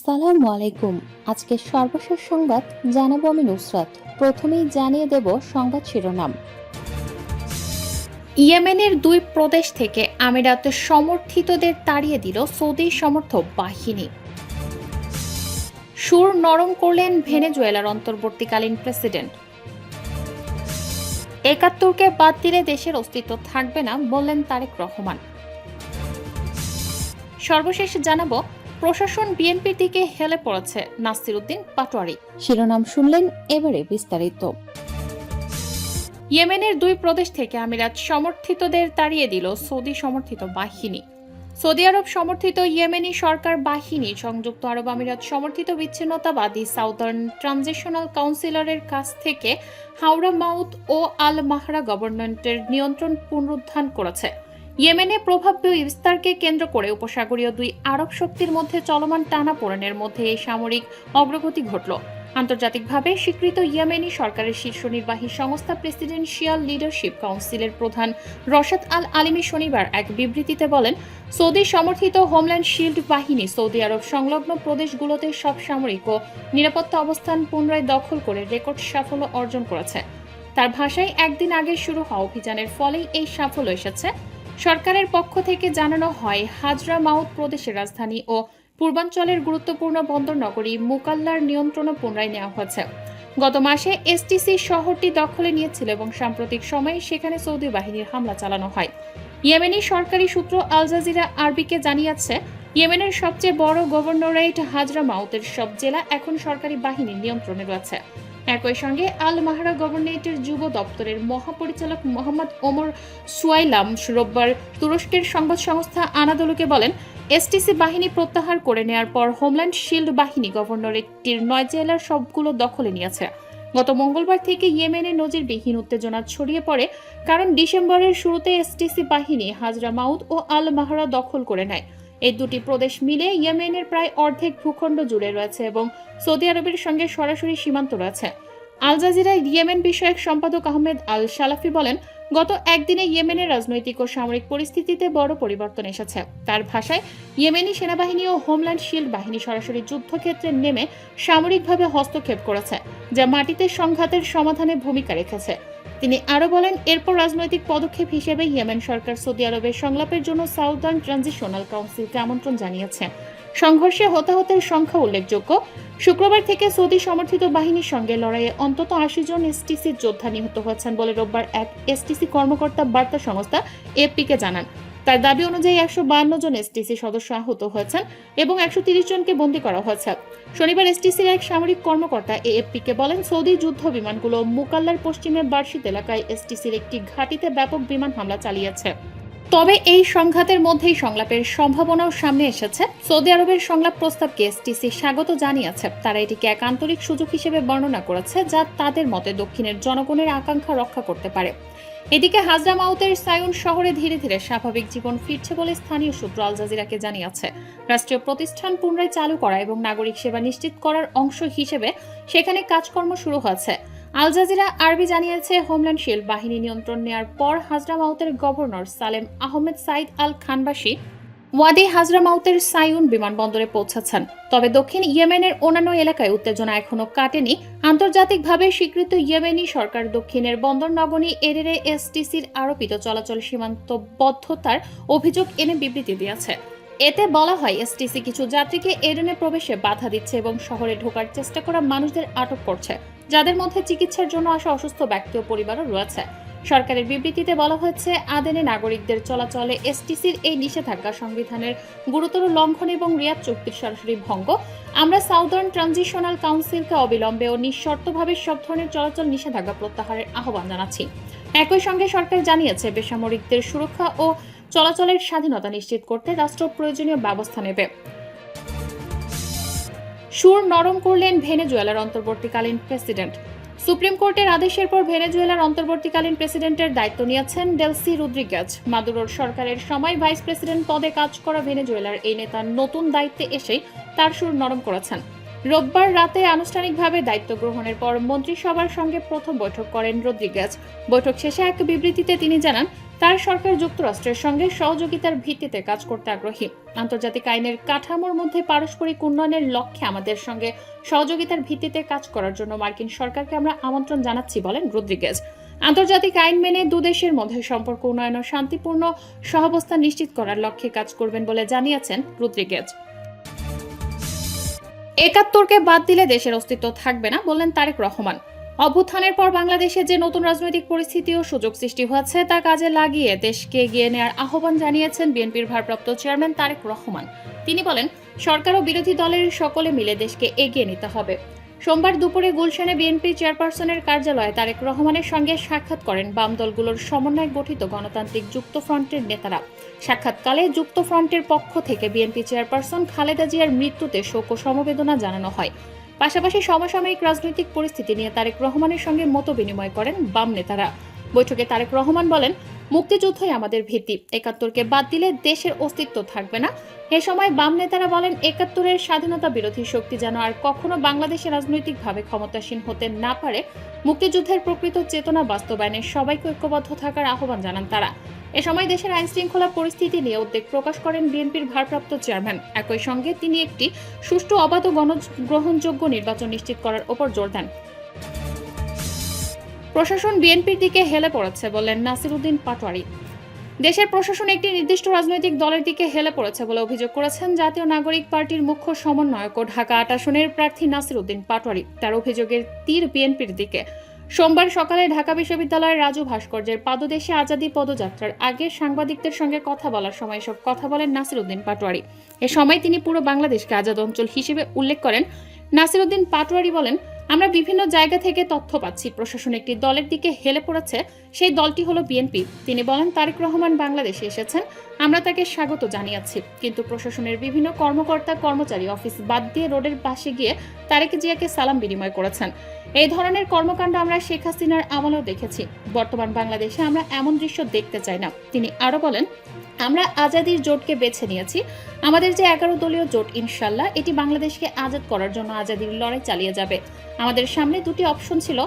আসসালামু আলাইকুম। আজকে সর্বশেষ সংবাদ জানাব আমি নুসরাত। প্রথমেই জানিয়ে দেব সংবাদ শিরোনাম। ইয়েমেনের দুই প্রদেশ থেকে আমিরাতের সমর্থিতদের তাড়িয়ে দিল সৌদি সমর্থক বাহিনী। সুর নরম করলেন ভেনেজুয়েলার অন্তর্বর্তীকালীন প্রেসিডেন্ট। একাত্তরকে বাদ দিলে দেশের অস্তিত্ব থাকবে না বললেন তারেক রহমান। সর্বশেষ জানাব প্রশাসন বিএনপির দিকে হেলে পড়েছে নাসির উদ্দিন পাটোয়ারি। শিরোনাম শুনলেন এবারে বিস্তারিত। ইয়েমেনের দুই প্রদেশ থেকে আমিরাত সমর্থিতদের তাড়িয়ে দিল সৌদি সমর্থিত বাহিনী। সৌদি আরব সমর্থিত ইয়েমেনি সরকার বাহিনী সংযুক্ত আরব আমিরাত সমর্থিত বিচ্ছিন্নতাবাদী সাউদার্ন ট্রানজিশনাল কাউন্সিলরের কাছ থেকে হাওড়া মাউথ ও আল মাহরা গভর্নমেন্টের নিয়ন্ত্রণ পুনরুদ্ধার করেছে। ইয়েমেনে প্রভাবীয় ইফতারকে কেন্দ্র করে উপসাগরীয় দুই আরব শক্তির মধ্যে চলমান টানাপোড়েনের মধ্যে এই সামরিক অগ্রগতি ঘটল। আন্তর্জাতিকভাবে স্বীকৃত ইয়েমেনি সরকারের শীর্ষ নির্বাহী সংস্থা প্রেসিডেন্সিয়াল লিডারশিপ কাউন্সিলের প্রধান রশাদ আল আলিমি শনিবার এক বিবৃতিতে বলেন, সৌদি সমর্থিত হোমল্যান্ড শিল্ড বাহিনী সৌদি আরব সংলগ্ন প্রদেশগুলোতে সব সামরিক ও নিরাপত্তা অবস্থান পুনরায় দখল করে রেকর্ড সাফল্য অর্জন করেছে। তার ভাষায়, একদিন আগে শুরু হওয়া অভিযানের ফলেই এই সাফল্য এসেছে। সরকারের পক্ষ থেকে জানানো হয়, হাজরা মাউথ প্রদেশের রাজধানী ও পূর্বাঞ্চলের গুরুত্বপূর্ণ বন্দর নগরী মুকাল্লার নিয়ন্ত্রণে পুনরায় নেওয়া হয়েছে। গত মাসে এসটিসি শহরটি দখলে নিয়েছিল এবং সাম্প্রতিক সময়ে সেখানে সৌদি বাহিনীর হামলা চালানো হয়। ইয়েমেনি সরকারি সূত্র আল জাজিরা আরবিকে জানিয়েছে, ইয়েমেনের সবচেয়ে বড় গভর্নরেট হাজরা মাউতের সব জেলা এখন সরকারি বাহিনীর নিয়ন্ত্রণে রয়েছে। একই সঙ্গে আল মাহরা গভর্নরেটের যুব দপ্তরের মহাপরিচালক মোহাম্মদ ওমর সুয়াইলাম রোববার তুরস্কের সংবাদ সংস্থা আনাদোলুকে বলেন, এসটিসি বাহিনী প্রত্যাহার করে নেয়ার পর হোমল্যান্ড শিল্ড বাহিনী গভর্নরেটটির নয় জেলার সবগুলো দখলে নিয়েছে। গত মঙ্গলবার থেকে ইয়েমেনে নজিরবিহীন উত্তেজনা ছড়িয়ে পড়ে, কারণ ডিসেম্বরের শুরুতে এসটিসি বাহিনী হাজরা মাউদ ও আল মাহারা দখল করে নেয়। এই দুটি প্রদেশ মিলে ইয়েমেনের প্রায় অর্ধেক ভূখণ্ড জুড়ে রয়েছে এবং সৌদি আরবের সঙ্গে সরাসরি সীমান্ত রয়েছে। আল জাজিরা ইয়েমেন বিষয়ক সম্পাদক আহমেদ আল সালাফি বলেন, গত একদিনে ইয়েমেনের রাজনৈতিক ও সামরিক পরিস্থিতিতে বড় পরিবর্তন এসেছে। তার ভাষায়, ইয়েমেনি সেনাবাহিনী ও হোমল্যান্ড শিল্ড বাহিনী সরাসরি যুদ্ধক্ষেত্রে নেমে সামরিকভাবে হস্তক্ষেপ করেছে, যা মাটিতে সংঘাতের সমাধানে ভূমিকা রেখেছে। তিনি আরও বলেন, এরপর রাজনৈতিক পদক্ষেপ হিসেবে ইয়েমেন সরকার সৌদি আরবের সংলাপের জন্য সাউদার্ন ট্রানজিশনাল কাউন্সিলকে আমন্ত্রণ জানিয়েছে। সংঘর্ষে হতাহতের সংখ্যা উল্লেখযোগ্য। শুক্রবার থেকে সৌদি সমর্থিত বাহিনীর সঙ্গে লড়াইয়ে অন্তত আশি জন এসটিসির যোদ্ধা নিহত হয়েছেন বলে রোববার এক এসটিসি কর্মকর্তা বার্তা সংস্থা এপিকে জানান। তার দাবি অনুযায়ী একশো বায়ান্ন জন এসটিসি সদস্য আহত হয়েছেন এবং একশো জনকে বন্দী করা হয়েছে। শনিবার এসটিসির এক সামরিক কর্মকর্তা এএফপিকে বলেন, সৌদি যুদ্ধ বিমানগুলো মুকাল্লার পশ্চিমে বার্ষিত এলাকায় এসটিসির একটি ঘাঁটিতে ব্যাপক বিমান হামলা চালিয়েছে। তবে এই সংঘাতের মধ্যেই সংলাপের সম্ভাবনাও সামনে এসেছে। সৌদি আরবের সংলাপ প্রস্তাবকে এসটিসি স্বাগত জানিয়েছে। তারা এটিকে এক আন্তরিক সুযোগ হিসেবে বর্ণনা করেছে, যা তাদের মতে দক্ষিণের জনগণের আকাঙ্ক্ষা রক্ষা করতে পারে। এদিকে হাজরা মাউতের সায়ুন শহরে ধীরে ধীরে স্বাভাবিক জীবন ফিরছে বলে স্থানীয় সূত্র আল জাজিরাকে জানিয়েছে। রাষ্ট্রীয় প্রতিষ্ঠান পুনরায় চালু করা এবং নাগরিক সেবা নিশ্চিত করার অংশ হিসেবে সেখানে কাজকর্ম শুরু হয়েছে। আল জাজিরা আরবি জানিয়েছে, হোমল্যান্ড শিল্ড বাহিনী নিয়ন্ত্রণ নেয়ার পর হাজরা মাউতের governor Salem Ahmed Said Al খানবাসী ওয়াদি হাজরা মাউতের সাইউন বিমানবন্দরে পৌঁছেছেন তবে দক্ষিণ ইয়েমেনের অন্যান্য এলাকায় উত্তেজনা এখনও কাটেনি। আন্তর্জাতিকভাবে স্বীকৃত ইয়েমেনি সরকার দক্ষিণের বন্দর নগরী এরেরে এসটিসির আরোপিত চলাচল সীমান্তবদ্ধতার অভিযোগ এনে বিবৃতি দিয়েছে। এতে বলা হয়, এসটিসি কিছু যাত্রীকে এডেনে প্রবেশে বাধা দিচ্ছে এবং শহরে ঢোকার চেষ্টা করা মানুষদের আটক করছে। যাদের মধ্যে চিকিৎসার জন্য আসা অসুস্থ ব্যক্তি ও পরিবারও রয়েছে। সরকারের বিবৃতিতে বলা হয়েছে, আদেনে নাগরিকদের চলাচলে এসটিসির এই নিষেধাজ্ঞা সংবিধানের গুরুতর লঙ্ঘন এবং রিয়াদ চুক্তির সরাসরি ভঙ্গ। আমরা সাউদার্ন ট্রানজিশনাল কাউন্সিলকে অবিলম্বে ও নিঃশর্তভাবে সব ধরনের চলাচল নিষেধাজ্ঞা প্রত্যাহারের আহ্বান জানাচ্ছি। একই সঙ্গে সরকার জানিয়েছে, বেসামরিকদের সুরক্ষা ও চলাচলের স্বাধীনতা নিশ্চিত করতে রাষ্ট্র প্রয়োজনীয় ব্যবস্থা নেবে। সুর নরম করলেন ভেনেজুয়েলার অন্তর্বর্তীকালীন প্রেসিডেন্ট। সুপ্রিম কোর্টের আদেশের পর ভেনেজুয়েলার অন্তর্বর্তীকালীন প্রেসিডেন্টের দায়িত্ব নিয়েছেন ডেলসি রুদ্রিগেজ। মাদুরোর সরকারের সময় ভাইস প্রেসিডেন্ট পদে কাজ করা ভেনেজুয়েলার এই নেতার নতুন দায়িত্বে এসেই তার সুর নরম করেছেন। রোববার রাতে আনুষ্ঠানিকভাবে দায়িত্ব গ্রহণের পর মন্ত্রিসভার সঙ্গে প্রথম বৈঠক করেন রদ্রিগেজ। বৈঠক শেষে এক বিবৃতিতে তিনি জানান তার সরকার যুক্তরাষ্ট্রের সঙ্গে সহযোগিতার ভিত্তিতে কাজ করতে আগ্রহী। আন্তর্জাতিক আইনের কাঠামোর মধ্যে পারস্পরিক উন্নয়নের লক্ষ্যে আমাদের সঙ্গে সহযোগিতার ভিত্তিতে কাজ করার জন্য মার্কিন সরকারকে আমরা আমন্ত্রণ জানাচ্ছি, বলেন রদ্রিগেজ। আন্তর্জাতিক আইন মেনে দুদেশের মধ্যে সম্পর্ক উন্নয়ন ও শান্তিপূর্ণ সহাবস্থান নিশ্চিত করার লক্ষ্যে কাজ করবেন বলে জানিয়েছেন রুদ্রিগেজ। একাত্তরকে বাদ দিলে দেশের অস্তিত্ব থাকবে না, বললেন তারেক রহমান। অভ্যুত্থানের পর বাংলাদেশে যে নতুন রাজনৈতিক পরিস্থিতি ও সুযোগ সৃষ্টি হয়েছে তা কাজে লাগিয়ে দেশকে এগিয়ে নেওয়ার আহ্বান জানিয়েছেন বিএনপির ভারপ্রাপ্ত চেয়ারম্যান তারেক রহমান। তিনি বলেন, সরকার ও বিরোধী দলের সকলে মিলে দেশকে এগিয়ে নিতে হবে। সোমবার দুপুরে গুলশানে বিএনপি চেয়ারপারসনের কার্যালয়ে তারেক রহমানের সঙ্গে সাক্ষাৎ করেন বাম দলগুলোর সমন্বয়ে গঠিত গণতান্ত্রিক যুক্ত ফ্রন্টের নেতারা। সাক্ষাৎকালে যুক্ত ফ্রন্টের পক্ষ থেকে বিএনপি চেয়ারপারসন খালেদা জিয়ার মৃত্যুতে শোক ও সমবেদনা জানানো হয়। পাশাপাশি সমসাময়িক রাজনৈতিক পরিস্থিতি নিয়ে তারেক রহমানের সঙ্গে মত বিনিময় করেন বাম নেতারা। বৈঠকে তারেক রহমান বলেন, মুক্তিযুদ্ধই আমাদের ভিত্তি একাত্তরকে বাদ দিলে দেশের অস্তিত্ব থাকবে না। এ সময় বাম নেতারা বলেন, একাত্তরের স্বাধীনতা বিরোধী শক্তি যেন আর কখনো বাংলাদেশে রাজনৈতিকভাবে ক্ষমতাসীন হতে না পারে। মুক্তিযুদ্ধের প্রকৃত চেতনা বাস্তবায়নে সবাইকে ঐক্যবদ্ধ থাকার আহ্বান জানান তারা। এ সময় দেশের আইন শৃঙ্খলা পরিস্থিতি নিয়ে উদ্বেগ প্রকাশ করেন বিএনপির ভারপ্রাপ্ত চেয়ারম্যান। একই সঙ্গে তিনি একটি সুষ্ঠু অবাধ গণগ্রহণযোগ্য নির্বাচন নিশ্চিত করার ওপর জোর দেন। প্রশাসন বিএনপির দিকে হেলে পড়েছে বললেন নাসিরুদ্দিন পাটোয়ারি। দেশের প্রশাসন একটি নির্দিষ্ট রাজনৈতিক দলের দিকে হেলে পড়েছে বলে অভিযোগ করেছেন জাতীয় নাগরিক পার্টির মুখ্য সমন্বয়ক ও ঢাকা আট আসনের প্রার্থী নাসিরুদ্দিন পাটোয়ারি। তার অভিযোগের তীর বিএনপির দিকে। সোমবার সকালে ঢাকা বিশ্ববিদ্যালয়ের রাজু ভাস্কর্যের পাদদেশে আজাদি পদযাত্রার আগে সাংবাদিকদের সঙ্গে কথা বলার সময় সব কথা বলেন নাসিরউদ্দিন পাটোয়ারি। এ সময় তিনি পুরো বাংলাদেশকে আজাদ অঞ্চল হিসেবে উল্লেখ করেন। নাসিরউদ্দিন পাটোয়ারি বলেন আমরা বিভিন্ন জায়গা থেকে তথ্য পাচ্ছি। প্রশাসন একটি দলের দিকে হেলে পড়েছে। সেই দলটি হলো বিএনপি। তিনি বলেন, তারেক রহমান বাংলাদেশে এসেছেন। আমরা তাকে স্বাগত জানিয়েছি। কিন্তু প্রশাসনের বিভিন্ন কর্মকর্তা, কর্মচারী অফিস বাদ দিয়ে রোডের পাশে গিয়ে তারেক জিয়াকে সালাম বিনিময় করেছেন। এই ধরনের কর্মকাণ্ড আমরা শেখ হাসিনার আমলেও দেখেছি। বর্তমান বাংলাদেশে আমরা এমন দৃশ্য দেখতে চাই না। তিনি আরও বলেন আমরা আজাদির জোটকে বেছে নিয়েছি। আমাদের যে এগারো দলীয় জোট, ইনশাল্লাহ, এটি বাংলাদেশকে আজাদ করার জন্য আজাদির লড়াই চালিয়ে যাবে। আমাদের সামনে দুটি অপশন ছিল,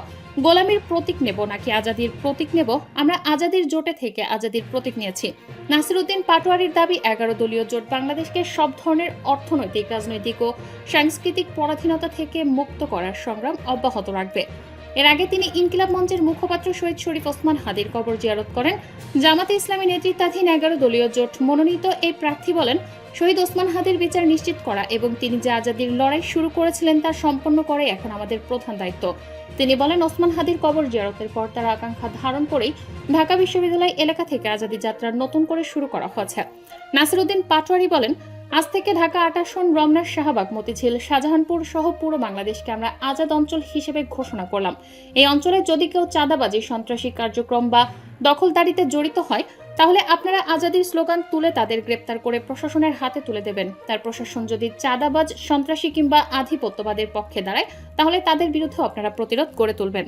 গোলামির প্রতীক নেব নাকি আজাদির প্রতীক নেব? আমরা আজাদির জোটে থেকে আজাদির প্রতীক নিয়েছি। নাসিরুদ্দিন পাটোয়ারির দাবি, এগারো দলীয় জোট বাংলাদেশকে সব ধরনের অর্থনৈতিক, রাজনৈতিক ও সাংস্কৃতিক পরাধীনতা থেকে মুক্ত করার সংগ্রাম অব্যাহত রাখবে। এর আগে তিনি ইনকিলাব মঞ্চের মুখপাত্র শহীদ শরীফ ওসমান হাদির কবর জিয়ারত করেন। জামাতে ইসলামী নেতৃত্বাধীন এগারো দলীয় জোট মনোনীত এই প্রার্থী বলেন, শহীদ ওসমান হাদির বিচার নিশ্চিত করা এবং তিনি যে আজাদির লড়াই শুরু করেছিলেন তা সম্পন্ন করাই এখন আমাদের প্রধান দায়িত্ব। তিনি বলেন, ওসমান হাদির কবর জিয়ারতের পর তার আকাঙ্ক্ষা ধারণ করেই ঢাকা বিশ্ববিদ্যালয় এলাকা থেকে আজাদি যাত্রা নতুন করে শুরু করা হয়েছে। নাসিরুদ্দিন পাটোয়ারি বলেন আজ থেকে ঢাকা আটাশন রমনার শাহবাগ মতিঝিল, শাহজাহানপুর সহ পুরো বাংলাদেশকে আমরা আজাদ অঞ্চল হিসেবে ঘোষণা করলাম। এই অঞ্চলে যদি কেউ চাঁদাবাজি, সন্ত্রাসী কার্যক্রম বা দখলদারিতে জড়িত হয়, তাহলে আপনারা আজাদির স্লোগান তুলে তাদের গ্রেপ্তার করে প্রশাসনের হাতে তুলে দেবেন। তার প্রশাসন যদি চাঁদাবাজ, সন্ত্রাসী কিংবা আধিপত্যবাদের পক্ষে দাঁড়ায়, তাহলে তাদের বিরুদ্ধে আপনারা প্রতিরোধ গড়ে তুলবেন।